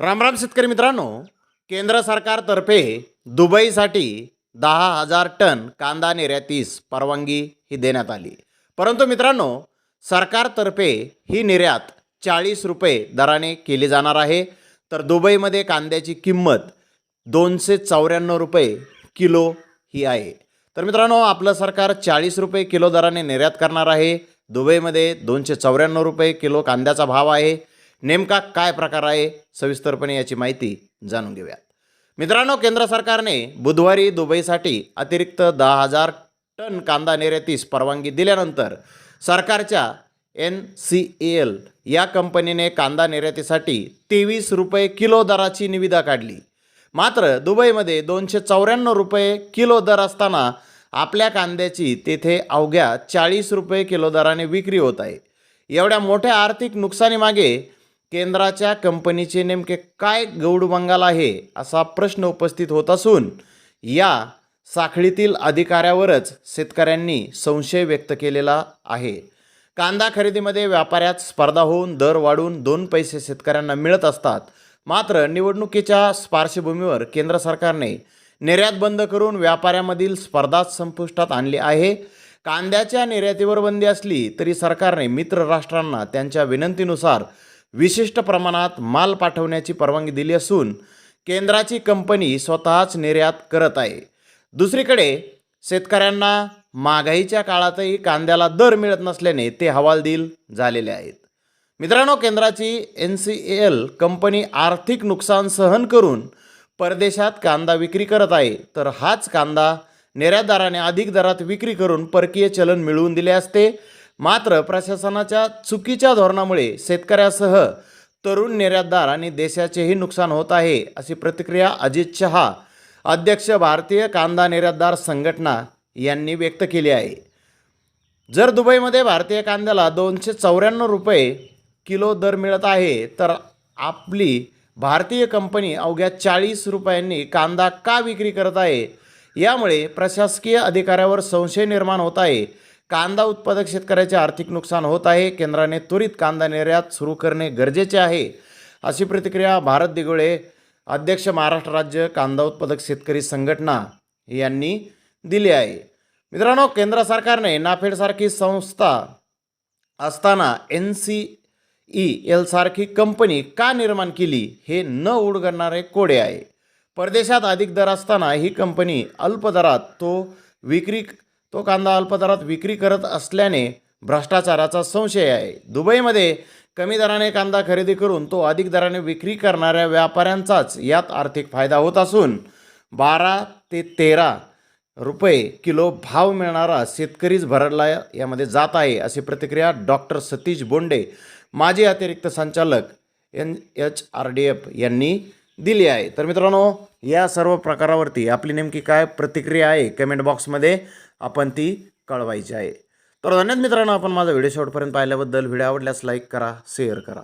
रामराम शेतकरी मित्रांनो. केंद्र सरकारतर्फे दुबईसाठी दहा हजार टन कांदा निर्यातीस परवानगी ही देण्यात आली. परंतु मित्रांनो सरकारतर्फे ही निर्यात चाळीस रुपये दराने केली जाणार आहे. तर दुबईमध्ये कांद्याची किंमत दोनशे चौऱ्याण्णव रुपये किलो ही आहे. तर मित्रांनो आपलं सरकार चाळीस रुपये किलो दराने निर्यात करणार आहे. दुबईमध्ये दोनशे चौऱ्याण्णव रुपये किलो कांद्याचा भाव आहे. नेमका काय प्रकार आहे सविस्तरपणे याची माहिती जाणून घेऊयात. मित्रांनो केंद्र सरकारने बुधवारी दुबईसाठी अतिरिक्त दहा हजार टन कांदा निर्यातीस परवानगी दिल्यानंतर सरकारच्या एन सी एल या कंपनीने कांदा निर्यातीसाठी तेवीस रुपये किलो दराची निविदा काढली. मात्र दुबईमध्ये दोनशे चौऱ्याण्णव रुपये किलो दर असताना आपल्या कांद्याची तेथे अवघ्या चाळीस रुपये किलो दराने विक्री होत आहे. एवढ्या मोठ्या आर्थिक नुकसानीमागे केंद्राच्या कंपनीचे नेमके काय गौडबंगाल आहे असा प्रश्न उपस्थित होत असून या साखळीतील अधिकाऱ्यावरच शेतकऱ्यांनी संशय व्यक्त केलेला आहे. कांदा खरेदीमध्ये व्यापाऱ्यात स्पर्धा होऊन दर वाढून दोन पैसे शेतकऱ्यांना मिळत असतात. मात्र निवडणुकीच्या पार्श्वभूमीवर केंद्र सरकारने निर्यात बंद करून व्यापाऱ्यामधील स्पर्धा संपुष्टात आणली आहे. कांद्याच्या निर्यातीवर बंदी असली तरी सरकारने मित्र राष्ट्रांना त्यांच्या विनंतीनुसार विशिष्ट प्रमाणात माल पाठवण्याची परवानगी दिली असून केंद्राची कंपनी स्वतःच निर्यात करत आहे. दुसरीकडे शेतकऱ्यांना महागाईच्या काळातही कांद्याला दर मिळत नसल्याने ते हवालदिल झालेले आहेत. मित्रांनो केंद्राची एन सी एल कंपनी आर्थिक नुकसान सहन करून परदेशात कांदा विक्री करत आहे तर हाच कांदा निर्यातदाराने अधिक दरात विक्री करून परकीय चलन मिळवून दिले असते. मात्र प्रशासनाच्या चुकीच्या धोरणामुळे शेतकऱ्यासह तरुण निर्यातदार आणि देशाचेही नुकसान होत आहे अशी प्रतिक्रिया अजित शहा अध्यक्ष भारतीय कांदा निर्यातदार संघटना यांनी व्यक्त केली आहे. जर दुबईमध्ये भारतीय कांद्याला दोनशे चौऱ्याण्णव रुपये किलो दर मिळत आहे तर आपली भारतीय कंपनी अवघ्या चाळीस रुपयांनी कांदा का विक्री करत आहे? यामुळे प्रशासकीय अधिकाऱ्यावर संशय निर्माण होत आहे. कांदा उत्पादक शेतकऱ्याचे आर्थिक नुकसान होत आहे. केंद्राने त्वरित कांदा निर्यात सुरू करणे गरजेचे आहे. अशी प्रतिक्रिया भारत दिगोळे अध्यक्ष महाराष्ट्र राज्य कांदा उत्पादक शेतकरी संघटना यांनी दिली आहे. मित्रांनो केंद्र सरकारने नाफेडसारखी संस्था असताना एन सी ई एलसारखी कंपनी का निर्माण केली हे न उडगडणारे कोडे आहे. परदेशात अधिक दर असताना ही कंपनी अल्प दरात तो विक्री तो कांदा अल्पदरात विक्री करत असल्याने भ्रष्टाचाराचा संशय आहे. दुबईमध्ये कमी दराने कांदा खरेदी करून तो अधिक दराने विक्री करणाऱ्या व्यापाऱ्यांचाच यात आर्थिक फायदा होत असून बारा ते तेरा रुपये किलो भाव मिळणारा शेतकरीच भरडला यामध्ये जात आहे अशी प्रतिक्रिया डॉक्टर सतीश बोंडे माजी अतिरिक्त संचालक N H R D F यांनी दिली आहे. तर मित्रांनो या सर्व प्रकारावरती आपली नेमकी काय प्रतिक्रिया आहे कमेंट बॉक्समध्ये आपण ती कळवायची आहे. तर धन्यवाद मित्रांनो आपण माझा व्हिडिओ शेवटपर्यंत पाहिल्याबद्दल. व्हिडिओ आवडल्यास लाईक करा शेअर करा.